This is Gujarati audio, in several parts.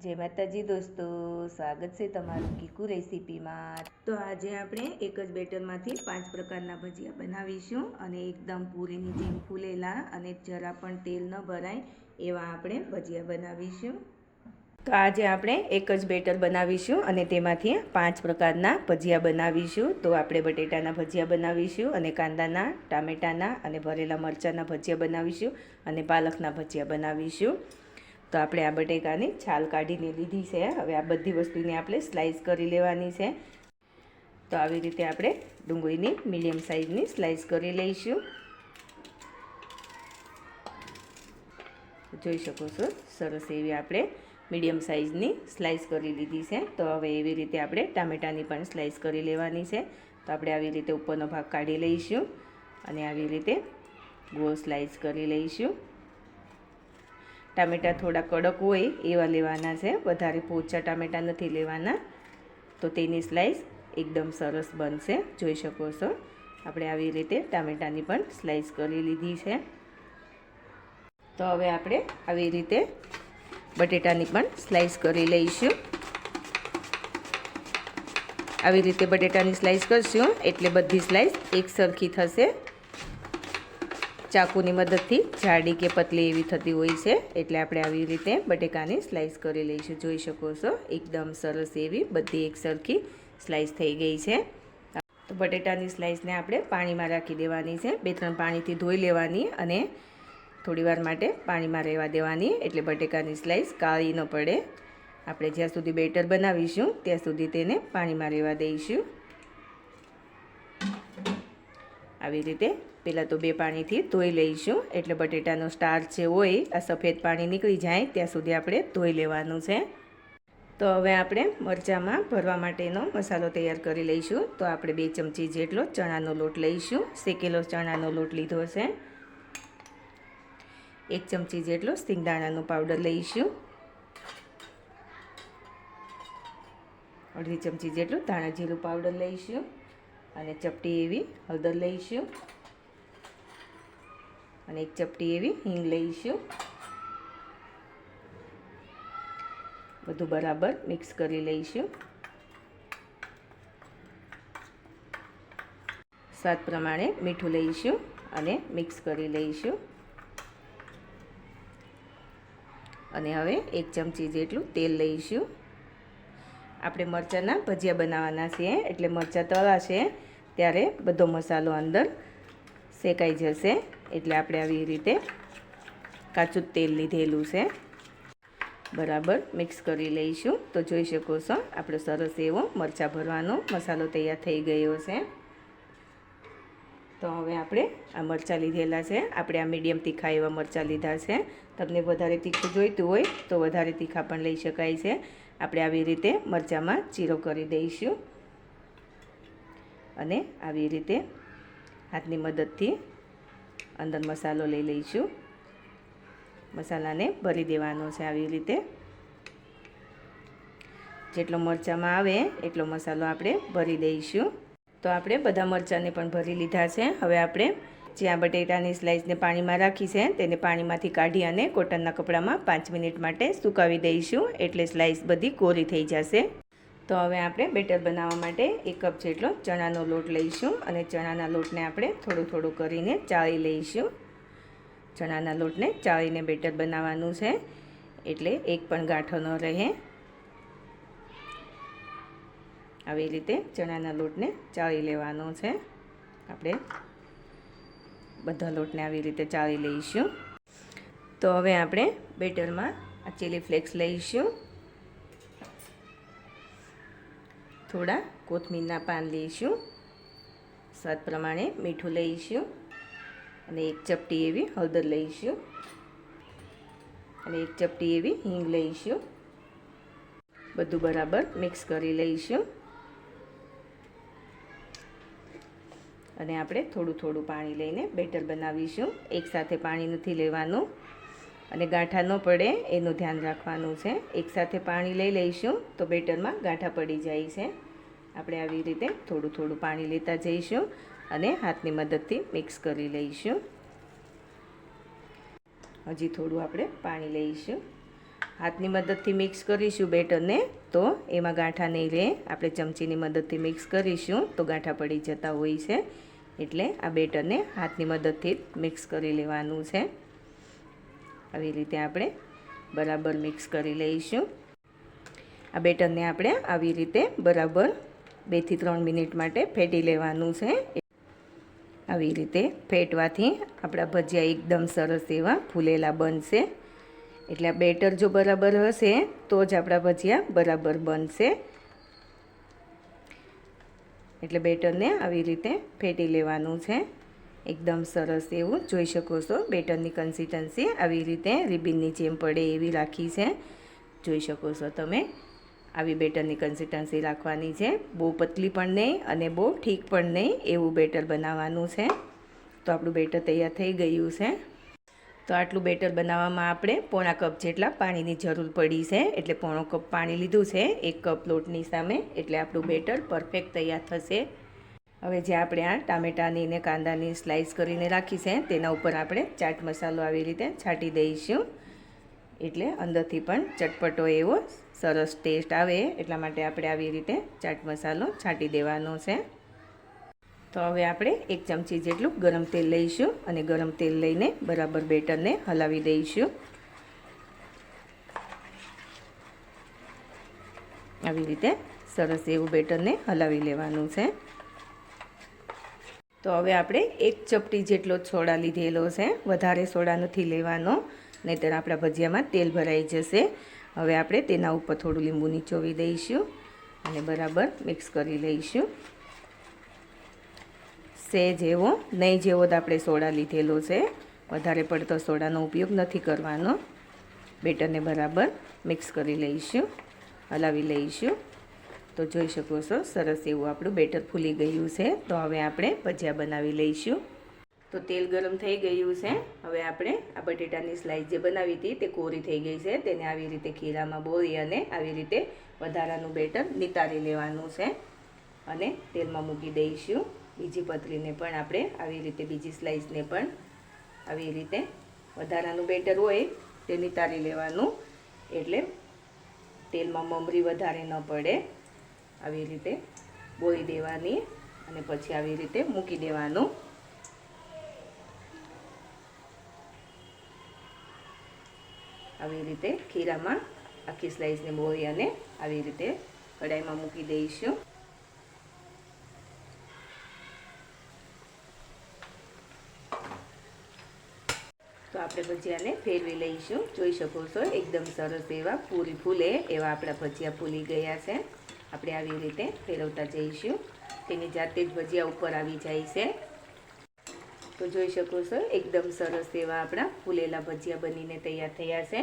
જય માતાજી દોસ્તો, સ્વાગત છે તમારું કીકુ રેસીપીમાં. તો આજે આપણે એક જ બેટરમાંથી પાંચ પ્રકારના ભજીયા બનાવીશું અને એકદમ પૂરીની જેમ ફૂલેલા અને જરા પણ તેલ ન ભરાય એવા આપણે ભજીયા બનાવીશું. તો આજે આપણે એક જ બેટર બનાવીશું અને તેમાંથી પાંચ પ્રકારના ભજીયા બનાવીશું. તો આપણે બટેટાના ભજીયા બનાવીશું અને કાંદાના, ટામેટાના અને ભરેલા મરચાંના ભજીયા બનાવીશું અને પાલકના ભજીયા બનાવીશું. તો આપણે આ બટેકાની છાલ કાઢીને લીધી છે. હવે આ બધી વસ્તુને આપણે સ્લાઇસ કરી લેવાની છે. તો આવી રીતે આપણે ડુંગળીની મીડિયમ સાઇઝની સ્લાઇસ કરી લઈશું. જોઈ શકો છો, સરસ એવી આપણે મીડિયમ સાઇઝની સ્લાઇસ કરી લીધી છે. તો હવે એવી રીતે આપણે ટામેટાની પણ સ્લાઇસ કરી લેવાની છે. તો આપણે આવી રીતે ઉપરનો ભાગ કાઢી લઈશું અને આવી રીતે ગોળ સ્લાઇસ કરી લઈશું. ટામેટાં થોડા કડક હોય એવા લેવાના છે. વધારે પોચા ટામેટાં નથી લેવાના. તો તેની સ્લાઇસ એકદમ સરસ બનશે. જોઈ શકો છો. આપણે આવી રીતે ટામેટાની પણ સ્લાઇસ કરી લીધી છે. તો હવે આપણે આવી રીતે બટેટાની પણ સ્લાઇસ કરી લઈશું. આવી રીતે બટેટાની સ્લાઇસ કરશું એટલે બધી સ્લાઇસ એક સરખી થશે. ચાકુની મદદથી જાડી કે પતલી એવી થતી હોય છે. એટલે આપણે આવી રીતે બટેકાની સ્લાઇસ કરી લઈશું. જોઈ શકો છો, એકદમ સરસ એવી બધી એક સરખી સ્લાઇસ થઈ ગઈ છે. તો બટેટાની સ્લાઇસને આપણે પાણીમાં રાખી દેવાની છે. બે ત્રણ પાણીથી ધોઈ લેવાની અને થોડીવાર માટે પાણીમાં રહેવા દેવાની. એટલે બટેકાની સ્લાઇસ કાળી ન પડે. આપણે જ્યાં સુધી બેટર બનાવીશું, ત્યાં સુધી તેને પાણીમાં રહેવા દઈશું. આવી રીતે પહેલાં તો બે પાણીથી ધોઈ લઈશું. એટલે બટેટાનો સ્ટાર્ચ જે હોય, આ સફેદ પાણી નીકળી જાય, ત્યાં સુધી આપણે ધોઈ લેવાનું છે. તો હવે આપણે મરચાંમાં ભરવા માટેનો મસાલો તૈયાર કરી લઈશું. તો આપણે બે ચમચી જેટલો ચણાનો લોટ લઈશું. શેકેલો ચણાનો લોટ લીધો છે. એક ચમચી જેટલો સિંગદાણાનો પાવડર લઈશું. અડધી ચમચી જેટલું ધાણા જીરું પાવડર લઈશું. અને ચપટી એવી હળદર લઈશું. અને એક ચપટી એવી હિંગ લઈશું. બધું બરાબર મિક્સ કરી લઈશું. સ્વાદ પ્રમાણે મીઠું લઈશું અને મિક્સ કરી લઈશું. અને હવે એક ચમચી જેટલું તેલ લઈશું. આપણે મરચાંના ભજીયા બનાવવાના છીએ. એટલે મરચાં તળા છે ત્યારે બધો મસાલો અંદર શેકાઈ જશે એટલે આપણે આવી રીતે કાચું તેલ લીધેલું છે. બરાબર, મિક્સ કરી લઈશું. તો જોઈ શકો છો, આપણો સરસ એવો મરચાં ભરવાનો મસાલો તૈયાર થઈ ગયો છે. તો હવે આપણે આ મરચાં લીધેલા છે. આપણે આ મીડિયમ તીખા એવા મરચાં લીધા છે. તમને વધારે તીખું જોઈતું હોય તો વધારે તીખા પણ લઈ શકાય છે. આપણે આવી રીતે મરચાંમાં ચીરો કરી દઈશું. અને આવી રીતે હાથની મદદથી અંદર મસાલો લઈ લઈશું. મસાલાને ભરી દેવાનો છે આવી રીતે. જેટલો મરચાંમાં આવે એટલો મસાલો આપણે ભરી દઈશું. તો આપણે બધા મરચાંને પણ ભરી લીધા છે. હવે આપણે જ્યાં બટેટાની સ્લાઇસને પાણીમાં રાખી છે, તેને પાણીમાંથી કાઢી અને કોટનના કપડામાં પાંચ મિનિટ માટે સુકાવી દઈશું. એટલે સ્લાઇસ બધી કોરી થઈ જશે. તો હવે આપણે બેટર બનાવવા માટે એક કપ જેટલો ચણાનો લોટ લઈશું અને ચણાના લોટને આપણે થોડું થોડું કરીને ચાળી લઈશું. ચણાના લોટને ચાળીને બેટર બનાવવાનું છે, એટલે એક પણ ગાંઠો ન રહે. આવી રીતે ચણાના લોટને ચાળી લેવાનો છે. આપણે બધા લોટને આવી રીતે ચાળી લઈશું. તો હવે આપણે બેટરમાં આ ચીલી ફ્લેક્સ લઈશું. થોડા કોથમીરના પાન લઈશું. સ્વાદ પ્રમાણે મીઠું લઈશું અને એક ચપટી એવી હળદર લઈશું અને એક ચપટી એવી હિંગ લઈશું. બધું બરાબર મિક્સ કરી લઈશું. અને આપણે થોડું થોડું પાણી લઈને બેટર બનાવીશું. એકસાથે પાણી નથી લેવાનું. અને ગાંઠા ન પડે એનું ધ્યાન રાખવાનું છે. એકસાથે પાણી લઈ લઈશું તો બેટરમાં ગાંઠા પડી જાય છે. આપણે આવી રીતે થોડું થોડું પાણી લેતા જઈશું અને હાથની મદદથી મિક્સ કરી લઈશું. હજી થોડું આપણે પાણી લઈશું. હાથની મદદથી મિક્સ કરીશું બેટરને તો એમાં ગાંઠા નહીં રહે. આપણે ચમચીની મદદથી મિક્સ કરીશું તો ગાંઠા પડી જતા હોય છે. એટલે આ બેટરને હાથની મદદથી મિક્સ કરી લેવાનું છે. આવી રીતે આપણે બરાબર મિક્સ કરી લઈશું. આ બેટરને આપણે આવી રીતે બરાબર બેથી ત્રણ મિનિટ માટે ફેટી લેવાનું છે. આવી રીતે ફેટવાથી આપણા ભજીયા એકદમ સરસ એવા ફૂલેલા બનશે. એટલે બેટર જો બરાબર હશે તો જ આપણા ભજીયા બરાબર બનશે. એટલે બેટરને આવી રીતે ફેટી લેવાનું છે. એકદમ સરસ એવું જોઈ શકો છો. બેટરની કન્સિસ્ટન્સી આવી રીતે રિબિનની જેમ પડે એવી રાખી છે. જોઈ શકો છો તમે. આવી બેટરની કન્સિસ્ટન્સી રાખવાની છે. બહુ પતલી પણ નહીં અને બહુ ઠીક પણ નહીં એવું બેટર બનાવવાનું છે. તો આપણું બેટર તૈયાર થઈ ગયું છે. તો આટલું બેટર બનાવવામાં આપણે પોણા કપ જેટલા પાણીની જરૂર પડી છે. એટલે પોણો કપ પાણી લીધું છે. એક કપ લોટની સામે. એટલે આપણું બેટર પરફેક્ટ તૈયાર થશે. હવે જે આપણે આ ટામેટાની ને કાંદાની સ્લાઇસ કરીને રાખી છે, તેના ઉપર આપણે ચાટ મસાલો આવી રીતે છાંટી દઈશું. એટલે અંદરથી પણ ચટપટો એવો સરસ ટેસ્ટ આવે, એટલા માટે આપણે આવી રીતે ચાટ મસાલો છાંટી દેવાનો છે. તો હવે આપણે એક ચમચી જેટલું ગરમ તેલ લઈશું અને ગરમ તેલ લઈને બરાબર બેટરને હલાવી દઈશું. આવી રીતે સરસ એવું બેટરને હલાવી લેવાનું છે. તો હવે આપણે એક ચપટી જેટલો સોડા લીધેલો છે. વધારે સોડા નથી લેવાનો, નહીંતર આપણા ભજીયામાં તેલ ભરાઈ જશે. હવે આપણે તેના ઉપર થોડું લીંબુ નીચોવી દઈશું અને બરાબર મિક્સ કરી લઈશું. સેજ એવો, નહીં જેવો જ આપણે સોડા લીધેલો છે. વધારે પડતો સોડાનો ઉપયોગ નથી કરવાનો. બેટરને બરાબર મિક્સ કરી લઈશું, હલાવી લઈશું. તો જોઈ શકો છો, સરસ એવું આપણું બેટર ફૂલી ગયું છે. તો હવે આપણે ભજીયા બનાવી લઈશું. તો તેલ ગરમ થઈ ગયું છે. હવે આપણે આ બટેટાની સ્લાઇસ જે બનાવી હતી તે કોરી થઈ ગઈ છે. તેને આવી રીતે ખીરામાં બોરી અને આવી રીતે વધારાનું બેટર નિતારી લેવાનું છે. અને તેલમાં મૂકી દઈશું. બીજી પતરીને પણ આપણે આવી રીતે, બીજી સ્લાઇસને પણ આવી રીતે વધારાનું બેટર હોય તે નિતારી લેવાનું. એટલે તેલમાં મમરી વધારે ન પડે. આવી રીતે બોળી દેવાની અને પછી આવી રીતે મૂકી દેવાનું. આવી રીતે ખીરામાં આખી સ્લાઈસને બોળી અને આવી રીતે કઢાઈમાં મૂકી દઈશું. તો આપણે ભજીયાને ફેરવી લઈશું. જોઈ શકો છો, એકદમ સરસ એવા પૂરી ફૂલે એવા આપણા ભજીયા ફૂલી ગયા છે. આપણે આવી રીતે ફેરવતા જઈશું. તેની જાતે જ ભજીયા ઉપર આવી જાય છે. તો જોઈ શકો છો, એકદમ સરસ એવા આપણા ફૂલેલા ભજીયા બનીને તૈયાર થયા છે.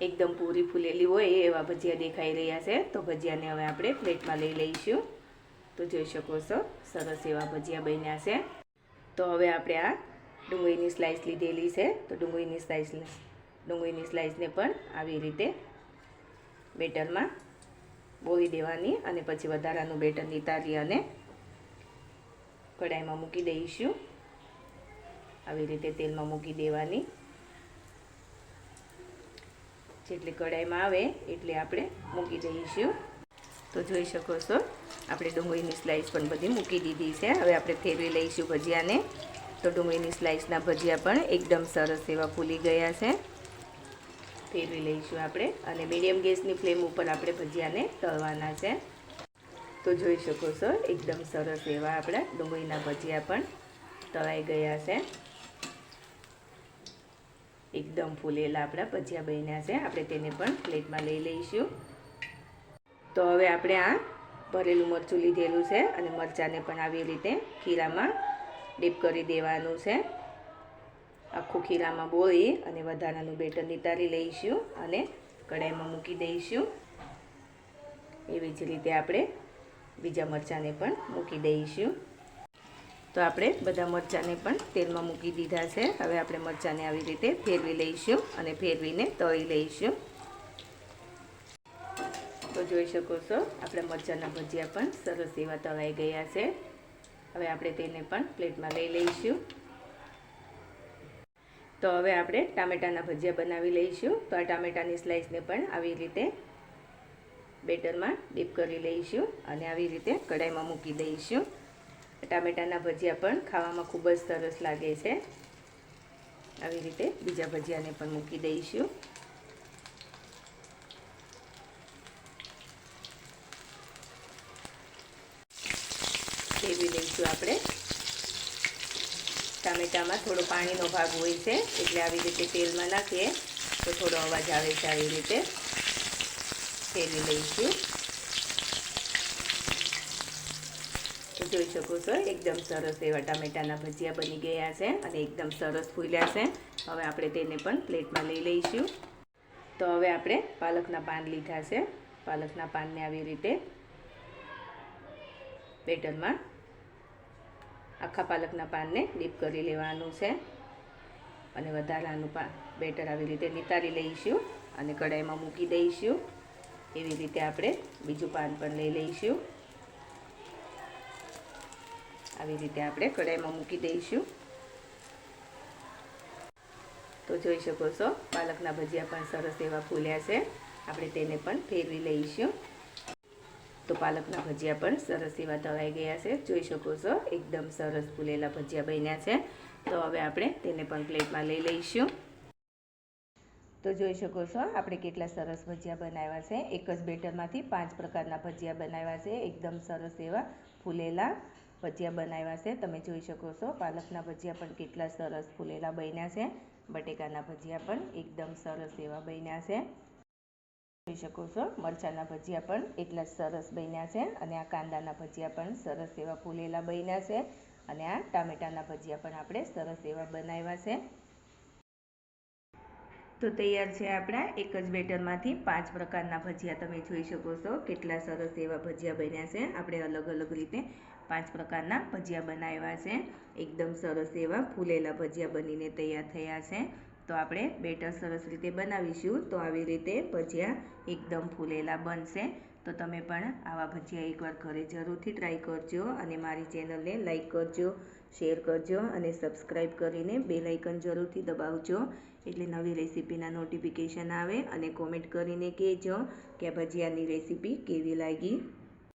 એકદમ પૂરી ફૂલેલી હોય એવા ભજીયા દેખાઈ રહ્યા છે. તો ભજીયાને હવે આપણે પ્લેટમાં લઈ લઈશું. તો જોઈ શકો છો, સરસ એવા ભજીયા બન્યા છે. તો હવે આપણે આ ડુંગળીની સ્લાઇસ લીધેલી છે. તો ડુંગળીની સ્લાઇસ ડુંગળીની સ્લાઇસને પણ આવી રીતે બેટરમાં બોળી દેવાની અને પછી વધારાનું બેટર નિતારી અને કઢાઈમાં મૂકી દઈશું. આવી રીતે તેલમાં મૂકી દેવાની. જેટલી કઢાઈમાં આવે એટલે આપણે મૂકી દઈશું તો જોઈ શકો છો, આપણે ડુંગળીની સ્લાઈસ પણ બધી મૂકી દીધી છે. હવે આપણે ફેરવી લઈશું ભજીયાને. તો ડુંગળીની સ્લાઈસના ભજીયા પણ એકદમ સરસ એવા ફૂલી ગયા છે. ફેરવી લઈશું આપણે. અને મીડિયમ ગેસની ફ્લેમ ઉપર આપણે ભજીયાને તળવાના છે. તો જોઈ શકો છો, એકદમ સરસ એવા આપણા ડુંગળીના ભજીયા પણ તળાઈ ગયા છે. એકદમ ફૂલેલા આપણા ભજીયા બન્યા છે. આપણે તેને પણ પ્લેટમાં લઈ લઈશું. તો હવે આપણે આ ભરેલું મરચું લીધેલું છે અને મરચાંને પણ આવી રીતે ખીરામાં ડીપ કરી દેવાનું છે. આખું ખીરામાં બોળી અને વધારાનું બેટર નિતારી લઈશું અને કઢાઈમાં મૂકી દઈશું. એવી જ રીતે આપણે બીજા મરચાંને પણ મૂકી દઈશું. તો આપણે બધા મરચાંને પણ તેલમાં મૂકી દીધા છે. હવે આપણે મરચાંને આવી રીતે ફેરવી લઈશું અને ફેરવીને તળી લઈશું. તો જોઈ શકો છો, આપણે મરચાંના ભજીયા પણ સરસ એવા તળાઈ ગયા છે. હવે આપણે તેને પણ પ્લેટમાં લઈ લઈશું. તો હવે આપણે ટામેટાના ભજીયા બનાવી લઈશું. તો આ ટામેટાની સ્લાઇસને પણ આવી રીતે બેટરમાં ડીપ કરી લઈશું અને આવી રીતે કઢાઈમાં મૂકી દઈશું. ટામેટાના ભજીયા પણ ખાવામાં ખૂબ જ સરસ લાગે છે. આવી રીતે બીજા ભજીયાને પણ મૂકી દઈશું. ફેરવી દઈશું આપણે. ટામેટામાં થોડો પાણીનો ભાગ હોય છે, એટલે આવી રીતે તેલમાં નાખીએ, તો થોડો અવાજ આવે છે આવી રીતે. ફેરવી લઈશું. તો જોઈ શકો છો, એકદમ સરસ એવા ટામેટાના ભજીયા બની ગયા છે અને એકદમ સરસ ફૂલ્યા છે. હવે આપણે તેને પણ પ્લેટમાં લઈ લઈશું. તો હવે આપણે પાલકના પાન લીધા છે. પાલકના પાનને આવી રીતે બેટરમાં આખા પાલકના પાનને ડીપ કરી લેવાનું છે. અને વધારાનું પાન બેટર આવી રીતે નિતારી લઈશું અને કઢાઈમાં મૂકી દઈશું. એવી રીતે આપણે બીજું પાન પણ લઈ લઈશું. આવી રીતે આપણે કઢાઈમાં મૂકી દઈશું. તો જોઈ શકો છો, પાલકના ભજીયા પણ સરસ એવા ફૂલ્યા છે. આપણે તેને પણ ફેરવી લઈશું. તો પાલકના ભજીયા પણ સરસ એવા તળાઈ ગયા છે. જોઈ શકો છો, એકદમ સરસ ફૂલેલા ભજીયા બન્યા છે. તો હવે આપણે તેને પણ પ્લેટમાં લઈ લઈશું. તો જોઈ શકો છો, આપણે કેટલા સરસ ભજીયા બનાવ્યા છે. એક જ બેટરમાંથી પાંચ પ્રકારના ભજીયા બનાવ્યા છે. એકદમ સરસ એવા ફૂલેલા ભજીયા બનાવ્યા છે. તમે જોઈ શકો છો, પાલકના ભજીયા પણ કેટલા સરસ ફૂલેલા બન્યા છે. બટેકાના ભજીયા પણ એકદમ સરસ એવા બન્યા છે. જોઈ શકો છો. મરચાંના ભજીયા પણ એટલા સરસ બન્યા છે અને આ કાંદાના ભજીયા પણ સરસ એવા ફૂલેલા બન્યા છે અને આ ટામેટાના ભજીયા પણ આપણે સરસ એવા બનાવ્યા છે. તો તૈયાર છે આપણા એક જ બેટરમાંથી પાંચ પ્રકારના ભજીયા તમે જોઈ શકો છો. કેટલા સરસ એવા ભજીયા બન્યા છે. આપણે અલગ અલગ રીતે પાંચ પ્રકારના ભજીયા બનાવ્યા છે. એકદમ સરસ એવા ફૂલેલા ભજીયા બનીને તૈયાર થયા છે. તો આપણે બેટર સરસ રીતે બનાવીશું. તો આવી રીતે ભજીયા એકદમ ફૂલેલા બનશે. તો તમે પણ આવા ભજીયા એકવાર ઘરે જરૂરથી ટ્રાય કરજો અને મારી ચેનલને લાઇક કરજો શેર કરજો અને સબસ્ક્રાઈબ કરીને બે લાઇકન જરૂરથી દબાવજો. એટલે નવી રેસીપીના નોટિફિકેશન આવે અને કોમેન્ટ કરીને કહેજો કે ભજીયાની રેસીપી કેવી લાગી.